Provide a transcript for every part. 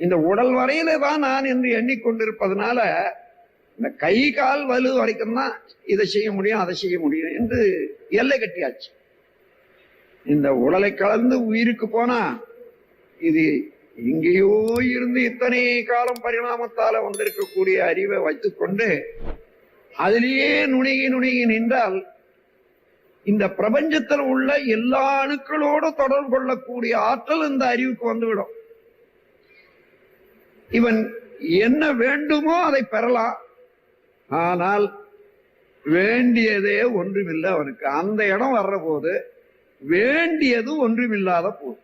இந்த உடல் வரையில தான் நான் என்று எண்ணிக்கொண்டிருப்பதனால இந்த கை கால் வலு வரைக்கும் தான் இதை செய்ய முடியும் அதை செய்ய முடியும் என்று எல்லை கட்டியாச்சு. இந்த உடலை கலந்து உயிருக்கு போனா இது எங்கேயோ இருந்து இத்தனை காலம் பரிணாமத்தால வந்திருக்கக்கூடிய அறிவை வைத்துக்கொண்டு அதிலேயே நுணுகி நுணுகி நின்றால் இந்த பிரபஞ்சத்தில் உள்ள எல்லா அணுக்களோடு தொடர்பு கொள்ளக்கூடிய ஆற்றல் இந்த அறிவுக்கு வந்துவிடும். இவன் என்ன வேண்டுமோ அதை பெறலாம். ஆனால் வேண்டியதே ஒன்றுமில்லை அவனுக்கு. அந்த இடம் வர்ற போது வேண்டியது ஒன்றுமில்லாத போது.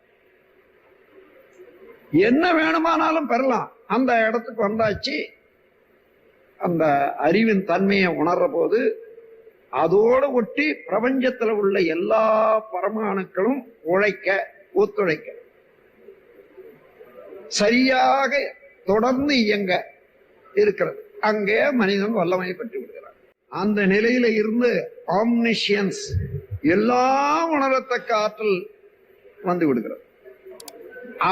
என்ன வேணுமானாலும் பெறலாம். அந்த இடத்துக்கு வந்தாச்சு. அந்த அறிவின் தன்மையை உணர்ற போது அதோட ஒட்டி பிரபஞ்சத்தில் உள்ள எல்லா பரமாணுக்களும் உழைக்க ஒத்துழைக்க. சரியாக தொடர்ந்து இயங்க இருக்கிறது. அங்கே மனிதன் வல்லமை பெற்று விடுகிறான். அந்த நிலையில இருந்து ஆம்னிஷியன்ஸ் எல்லாம் உணரத்தக்க ஆற்றல் வந்து விடுகிறது.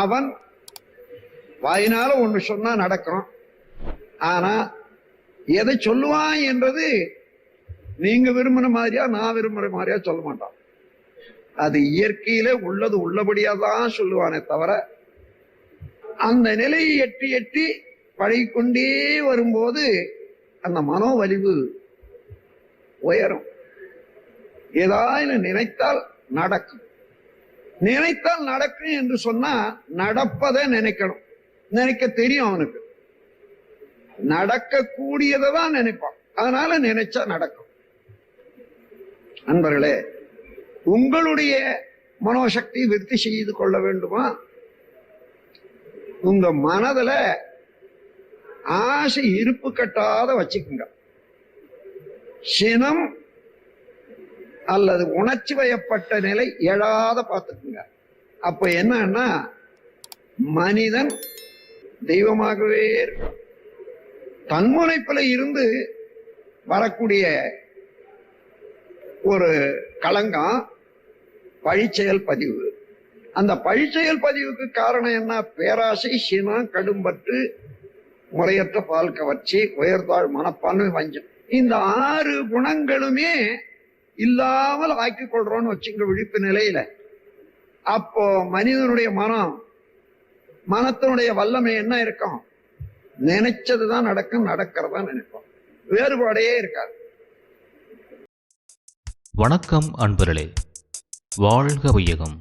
அவன் வாயினால ஒண்ணு சொன்னா நடக்கும். ஆனா எதை சொல்லுவான் என்றது நீங்க விரும்புற மாதிரியா நான் விரும்புற மாதிரியா சொல்ல மாட்டான். அது இயற்கையில உள்ளது உள்ளபடியா தான் சொல்லுவானே தவிர அந்த நிலையை எட்டி எட்டி பழகிக்கொண்டே வரும்போது அந்த மனோவலிவு உயரும். ஏதாவது நினைத்தால் நடக்கும். நினைத்தால் நடக்கும் என்று சொன்னா நடப்பதை நினைக்கணும். நினைக்க தெரியும் அவனுக்கு. நடக்கக்கூடியதை தான் நினைப்பான். அதனால நினைச்சா நடக்கும். நண்பர்களே உங்களுடைய மனோசக்தி விருத்தி செய்து கொள்ள வேண்டுமா? உங்க மனதுல ஆசை இருப்பு கட்டாத வச்சுக்குங்க. சினம் அல்லது உணர்ச்சி வயப்பட்ட நிலை எழாத பார்த்துக்குங்க. அப்ப என்னன்னா மனிதன் தெய்வமாகவே இருக்கும். இருந்து வரக்கூடிய ஒரு களங்கம் பழிச்செயல் பதிவு. அந்த பழிச்செயல் பதிவுக்கு காரணம் என்ன? பேராசை சினம் கடும்பற்று முறையற்ற பால் கவர்ச்சி உயர்தாழ் மனப்பான்மை வஞ்சம். இந்த ஆறு குணங்களுமே இல்லாமல் ஆக்கிக் கொள்றோம்னு வச்சுங்க விழிப்பு நிலையில. அப்போ மனிதனுடைய மனம் மனத்தினுடைய வல்லமை என்ன இருக்கும்? நினைச்சதுதான் நடக்கும் நடக்கிறதா நினைப்போம். வேறுபாடே இருக்காது. வணக்கம் அன்பர்களே. வாழ்க வையகம்.